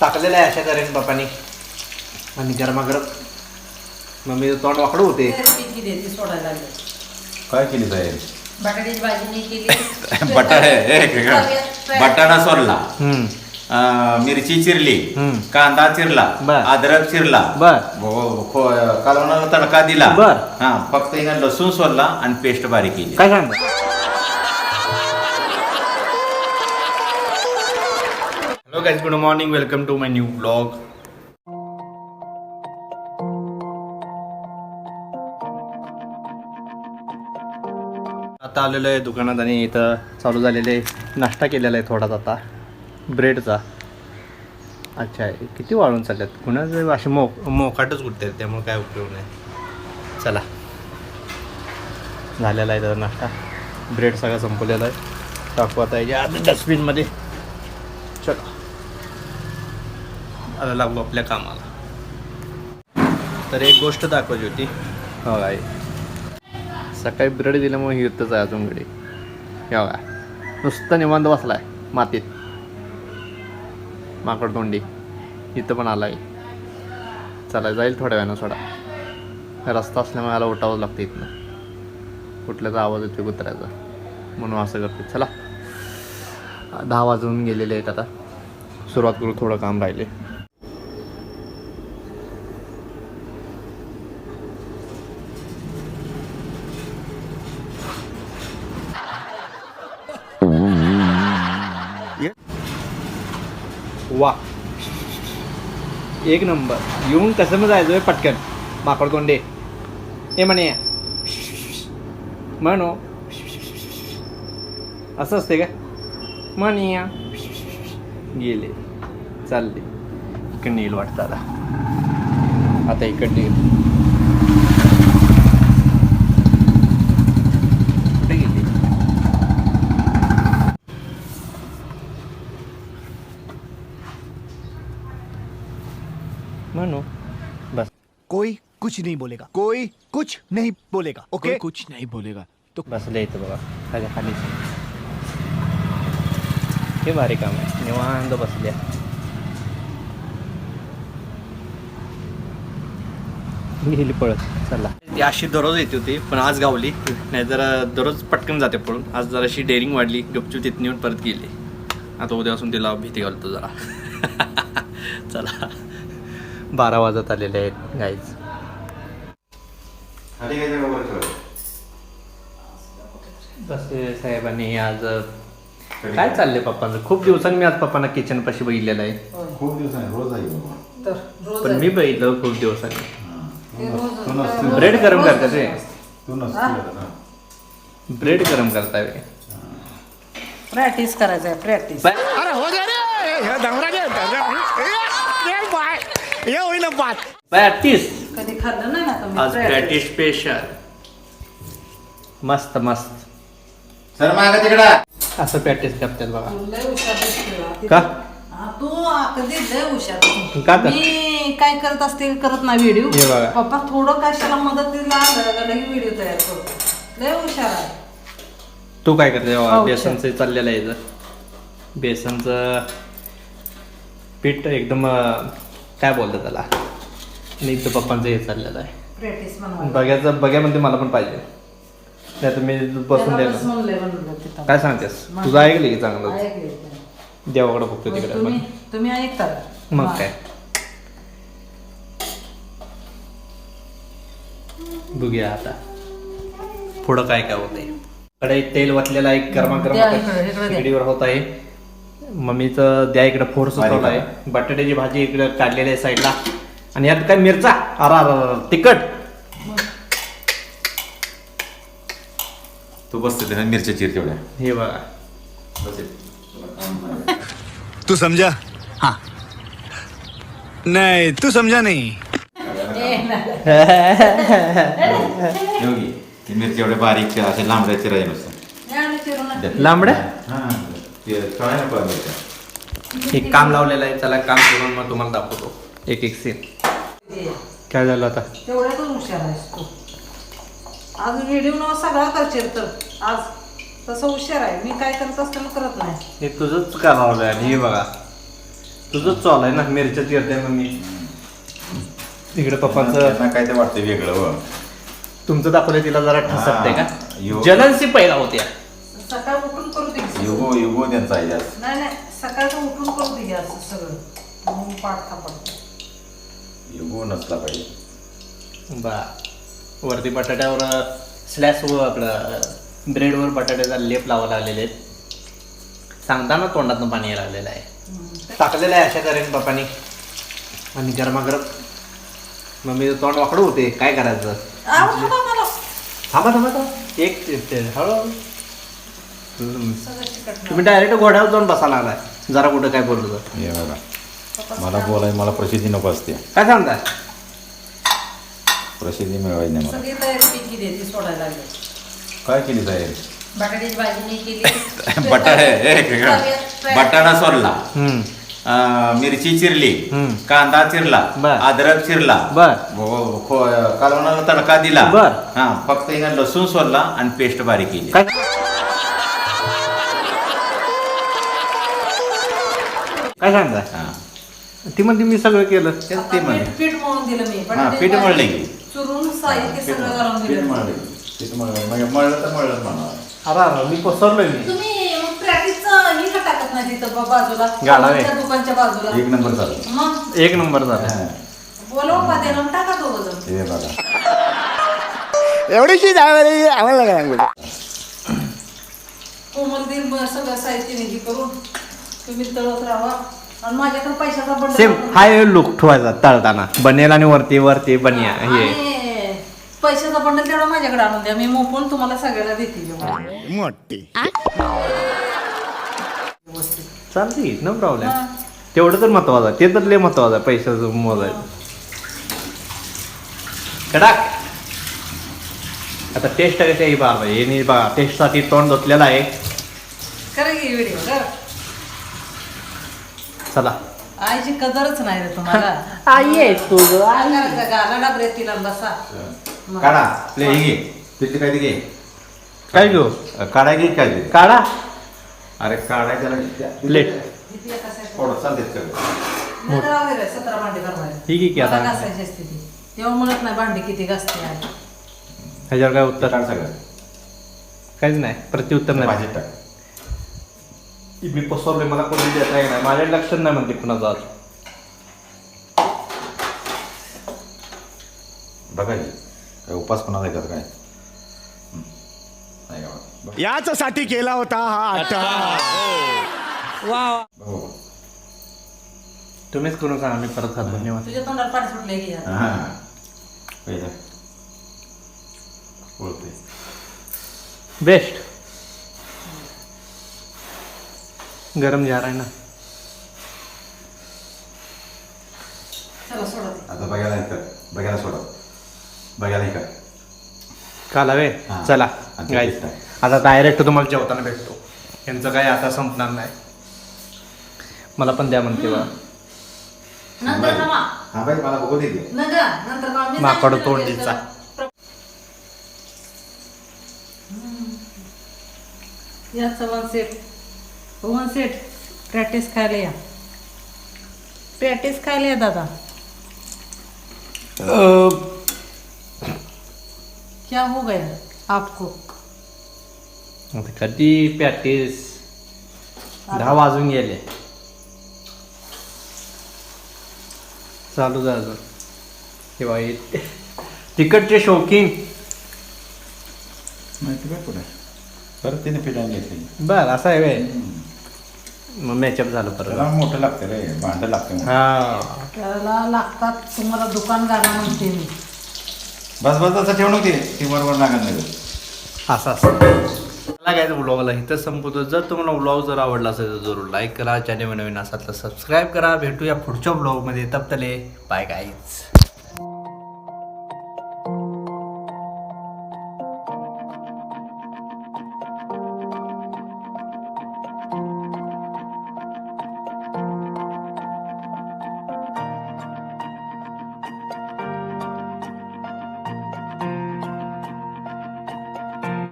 टाकलेलं आहे अशा तऱ्हेने बापानी आणि गरमागरम मम्मी तोंड वाकडं होते. काय केली तयारी बटाट्याची भाजी मी केली. बटाटा बटाटा सोडला. अं, मिरची चिरली. हम्म. कांदा चिरला. बर. अद्रक चिरला. बर. भो- खो- कालवणाला तडका दिला. बर. हा फक्त हिनं लसूण सोडला आणि पेस्ट बारीक केली. काय सांगता? Hello guys good morning welcome to my new blog आता आलेलो आहे दुकानात आणि इथं चालू झालेले नाश्ता केलेला आहे थोडाच आता. ब्रेडचा. अच्छा किती वाळून चालल्यात? कुणाचं असे मो मोकाटच कुठते त्यामुळे काय उपयोग नाही. चला. झालेला आहे त्याचा नाश्ता. ब्रेड सगळा संपवलेला आहे. टाकू आता याच्या डस्टबिनमध्ये. चला. आता लागलो आपल्या कामाला. तर एक गोष्ट दाखवायची होती. हो काय सकाळी ब्रेड दिल्यामुळे हिरतच आहे अजून घडी. हे काय नुसतं निवांत बसलाय मातीत. माकड तोंडी. इथं पण आलाय. चला जाईल थोड्या वेळानं सोडा. रस्ता असल्यामुळे मला उठावं लागतं इथनं. कुठल्याचा आवाज येतो कुत्र्याचा. म्हणून असं करते चला. दहा वाजून गेलेले आहेत आता. सुरुवात करू थोडं काम राहिले. वा. एक नंबर. येऊन कसं मग जायचं पटकन. माकड तोंडे हे म्हणे. म्हणो असं असते का? म्हणे. या गेले. चालले. इकडे येईल वाटतं आता. आता इकडे येईल कुठे गेली म्हणू बस कोई कुछ नहीं बोलेगा। कोई? कुछ नहीं बोलेगा ओके कोई कुछ नहीं बोलेगा। तो बसले इथं बघा खाली खाली हे भारी काम आहे निवांत बसल्या गेली पळत चला। ती अशी दररोज येते होती पण आज गावली. नाही जरा दररोज पटकन जाते पळून. आज जराशी डेअरिंग वाढली गपचूप तिथं नेऊन परत गेली. आता उद्यापासून तिला भीती घालतो जरा. चला. बारा वाजत आलेले आहेत गाईज जरा वर ठेव. तसे साहेबांनी आज काय चाललंय पप्पांचं? खूप दिवसांनी मी आज पप्पांना किचन पाशी बघितलेलं आहे. खूप दिवसांनी रोज आहे बाबा. तर रोज पण मी बघितलं खूप दिवसांनी. ते तू ब्रेड गरम करतात रे. तू आता. ब्रेड गरम करताय रे. प्रॅक्टिस करायचं आहे प्रॅक्टिस अरे हो जा रे. हे बाय. ये होईल बात. पॅटीस कधी खाल्लं नाही ना तुम्ही? आज स्पेशल मस्त मस्त. सर मागा तिकडा. असं पॅटीस करतात बघा. तू लय हुशार दिसतोय हा. का? हा, तू कधी लय हुशार का तर? मी काय करत असते करत नाही व्हिडिओ हे बघा. पप्पा थोडं कशाला मदतीला आलं व्हिडिओ तयार करतो लय हुशार आहे. तू काय करते बाबा बेसनचं चाललेलं आहे इथं. बेसनचं पीठ एकदम अं, काय बोलतं त्याला? आणि इथं पप्पांचं हे चाललेलं आहे. प्रॅक्टिस बघ्याचं बघ्यामध्ये मला पण पाहिजे. नाही तर मी बसून द्यायला. काय सांगतेस? तुझं ऐकलं की चांगलं. देवाकडे बघतो तिकडे तुम्ही पण तुम्ही ऐकता. मग काय? बघूया आता. पुढं काय काय होतंय. कडे तेल वतलेलं आहे गरमागरम द्या इकडे, इकडे द्या. शेगडीवर होत आहे. मम्मीचं द्या इकडे फोर्स होत आहे. बटाट्याची भाजी इकडे काढलेली आहे साईडला. आणि यात काय मिरचा? अरा अरा तिखट. तू बसते ना मिरच्या चिर तेवढ्या. हे बघा. तू समझा हाँ. नहीं तू समझा नहीं. हे बघ, ही मिरची एवढ्या बारीक असे लांबड्या चिरायच्या नुसतं. लांबड्या? हा ते कळायला एक काम लावलेलं आहे चला काम करून मग तुम्हाला दाखवतो. एक एक सीन काय झालं आता? तेवढ्यातच हुशार आहेस तू. आज व्हिडिओ न सगळा करशील तर. आज तसं हुशार आहे. मी काय करत असताना करत नाही. हे तुझंच करावं आणि हे बघा. तुझंच चालू आहे ना. मिरच्या चिरते मग मी. इकडे पप्पांचं त्यांना काय ते वाटतं वेगळं हो. तुमचं दाखवलं तिला जरा ठसकते हा. का? यो. जलनसी पहिला होत्या. सकाळ उठून करू दे की. युगो युगो त्यांचा आहे जास्त नाही. नाही सकाळचं उठून करू दे की असं सगळं. मग पाठ थापड युगो नसला पाहिजे. बा वरती बटाट्यावर स्लॅश व आपलं ब्रेडवर बटाट्याचा लेप लावा लागलेले आहेत. सांगताना तोंडातनं पाणी यायला लागलेलं आहे. टाकलेलं आहे अशा करेन बापानी. आणि गरमागरम मम्मीचं तोंड वाकडं होते. काय करायचं? थांबा थांबा थांबा. एक चिकट तुम्ही डायरेक्ट घोड्यावर जाऊन बसा लागलाय. जरा कुठं काय बोललो तर बघा. मला बोलाय मला प्रसिद्धी नको असते. काय सांगताय प्रसिद्धी मिळवायची नाही मला. सगळी तयारी मी केली आहे, ती सोडायला लागली. काय केली तयारी? बटाट्याची भाजी मी केली. बटाटा बटाटा सोडला. हम्म. अं, मिरची चिरली. हम्म. कांदा चिरला. बर. अद्रक चिरला. बर. खो- कालवणाला तडका दिला. बर. हा फक्त इथं लसूण सोडला आणि पेस्ट बारीक केली. काय? काय सांगताय हा. ती म्हणते मी सगळं केलं. तेच ते म्हणले पीठ पीठ मळून दिलं मी हा बटाट्याची पीठ मळले की. चुरून साहित्य पीठ सगळं घालून पीठ दिलं मळले. पीठ मळलं. मग मळलं तर मळलं म्हणा. अरे अरे मी पसरलोय मी. तुम्ही मग प्रॅक्टिसचं ही का टाकत नाही तिथं ब- बाजूला. गाडा रे. तुमच्या दुकानच्या बाजूला. एक नंबर मग? एक नंबर झाला. हा, बोलव का त्याला आणि टाका दोघं जण. हे बघा. एवढीशी आम्हाला काय सांगू कोमल दिन ब- सगळं साहित्य निधी करून तुम्ही तळत राहा. आणि माझ्याकडे पैशाचा बंड सेम हाय लुक ठेवायचा तळताना. बनेल आणि वरती वरती बनिया हे. आणि पैशाचा बंडल तेवढा माझ्याकडे आणून द्या. मी मोपून तुम्हाला सगळ्याला देते मोठी. चालते नो प्रॉब्लेम हा. तेवढं तर महत्वाचं. आहे ते तर लय महत्वाचं आहे पैशाचं मोजायचं कडाक आता टेस्ट कशी आहे बा हे बघा टेस्टसाठी तोंड धुतलेलं आहे. करा की व्हिडिओ कर. चला. आईची कदरच नाही रे तुम्हाला. आई आहे तुझं काय करायचं? गाला डाबऱ्यात तिला बसा. काढा ले हे घे. तिथे काय ते घे. काय घेऊ? काढा घे काय ते काढा अरे काढाय त्याला प्लेट? थोडं चालतेच का नाही तर राहू दे रे, सतरा भांडी करणार ठीक आहे की आता. मला घासायची असते ती. तेव्हा म्हणत नाही भांडी किती घासते आहे. ह्याच्यावर काय उत्तर? काढ सगळं. काहीच नाही. प्रत्युत्तर नाही. भाजीत टाक. मी पसरलोय मला कोणी देता येणार माझ्या लक्षात नाही म्हणते कुणाचं आज बघा की काय उपास कोणाचा आहे का काय हं. नाही का बघ. याच साठी केला होता हा आता बघू. तुम्हीच करून सांगा मी परत खात धन्यवाद तुझ्या तोंडाला पाणी सुटले की. हा. पहिलं. बेस्ट गरम जा रहा है ना. चला सोडा ते. आता बघायला बघायला सोडा. बघायला काला हा. चला आता गाईस डायरेक्ट तुम्हाला जेवताना भेटतो. यांचं काही आता संपणार नाही. मला पण द्या म्हणते बा. नंतर नमा. हा बाई मला बघू दे नंतर. मी माकड सांगितलं तोंडीचा. हम्म. या सेठ पवन सेठ प्रॅक्टिस खायला या प्रॅक्टिस खायला या दादा. क्या हो गया आपको? आता कधी प्रॅक्टिस? दहा वाजून गेले. चालू हे वाईट तिकडचे शौकीन. माहिती काय पुढे? परत तिने फिटायला घेतली. बर असं आहे वे मग मॅचअप झालं त्याला परत मोठं लागतं रे भांडं लागतं मोठं. हा. त्याला लागतात तुम्हाला दुकान घाला म्हणते मी. बस बस तसं ठेवून होते ती. बरोबर लागत नाही. असं असं. मला काय ब्लॉगला इथं संपवतो. जर तुम्हाला ब्लॉग जर आवडला असेल तर जरूर लाईक करा. चॅनल नवीन असाल तर सबस्क्राईब करा. भेटूया पुढच्या ब्लॉगमध्ये तप तले बाय गाईज